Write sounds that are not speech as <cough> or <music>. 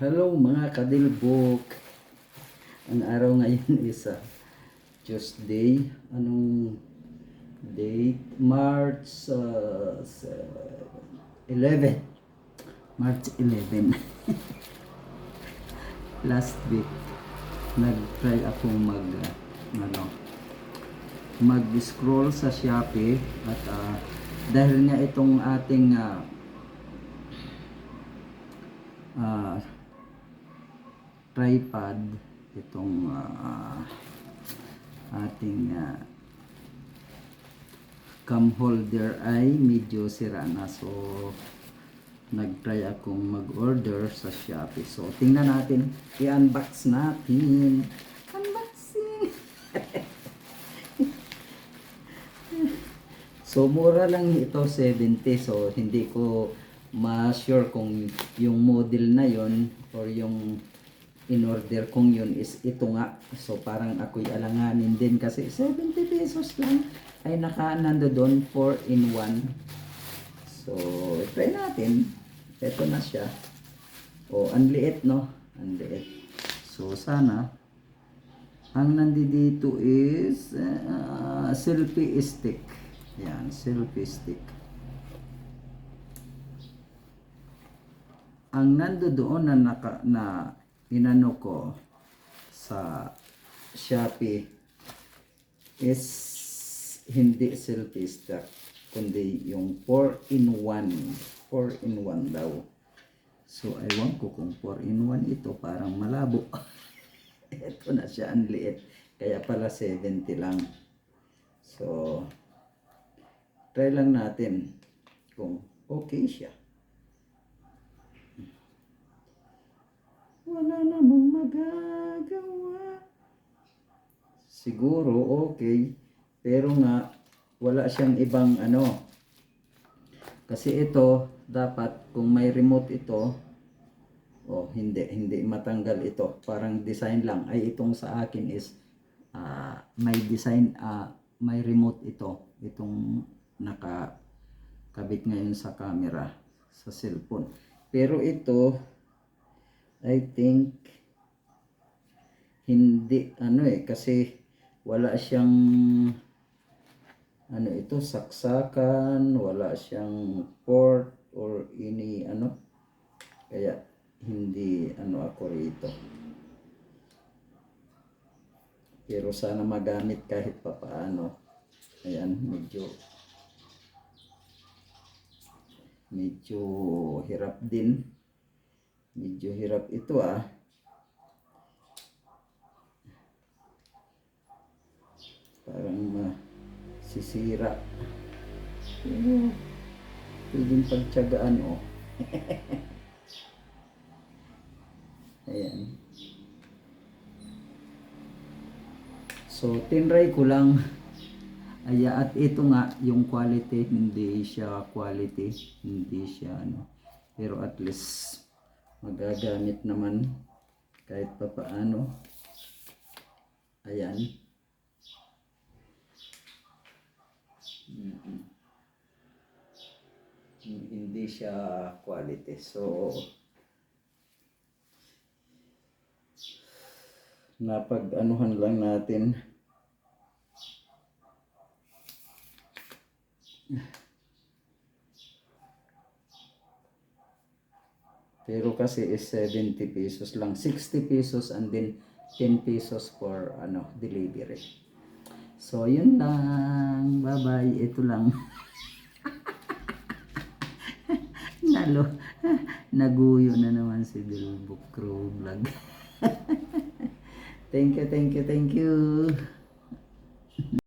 Hello mga kadilbok. Ang araw ngayon <laughs> is ah, Tuesday. Anong date? March sa- 11. March 11. <laughs> Last week, nag-try akong mag, ah, ano, mag-scroll sa Shopee at ah, dahil nga itong ating ah, ah, tripod itong ah, ating ah, cam holder ay medyo sira na. So nag-try akong mag-order sa Shopee. So tingnan natin. I-unbox natin. Unboxing! <laughs> So mura lang ito 70 so hindi ko ma-sure kung yung model na yon or yung in-order kong yun is ito nga. So parang ako'y alanganin din kasi 70 pesos lang ay naka nando doon 4 in 1. So try natin. Ito na siya. O ang liit no? Ang liit. So sana ang nandito is uh, selfie stick. Yan, selfie stick. Ang nando doon na naka, na inano ko sa Shopee is hindi selfie stick kundi yung 4 in 1 4 in 1 daw. So ewan ko kung 4 in 1 ito parang malabo. <laughs> Ito na siya ang liit. Kaya pala 70 lang. So try lang natin kung okay siya wala namang magagawa. Siguro okay. Pero nga wala siyang ibang ano. Kasi ito dapat kung may remote ito oh hindi hindi matanggal ito. Parang design lang. Ay itong sa akin is ah, may design ah, may remote ito. Itong naka kabit ngayon sa camera sa cellphone. Pero ito I think hindi ano eh kasi wala siyang ano ito saksakan wala siyang port or any ano. Kaya hindi ano ako rito. Pero sana magamit kahit papaano. Ayan medyo medyo hirap din medyo hirap ito ah. Parang masisira pero pwedeng pagtsagaan oh. <laughs> Ayan. So tinry ko lang. Aya, at ito nga yung quality hindi siya quality hindi siya ano. Pero at least magagamit naman kahit pa paano. Ayan. Mm-mm. hindi siya quality. So napag anuhan lang natin Pero kasi is 70 pesos lang. 60 pesos and then 10 pesos for ano delivery. So, yun lang. Bye-bye. Ito lang. <laughs> Nalo. Naguyo na naman si Bilbo Crow Vlog. <laughs> thank you, thank you, thank you.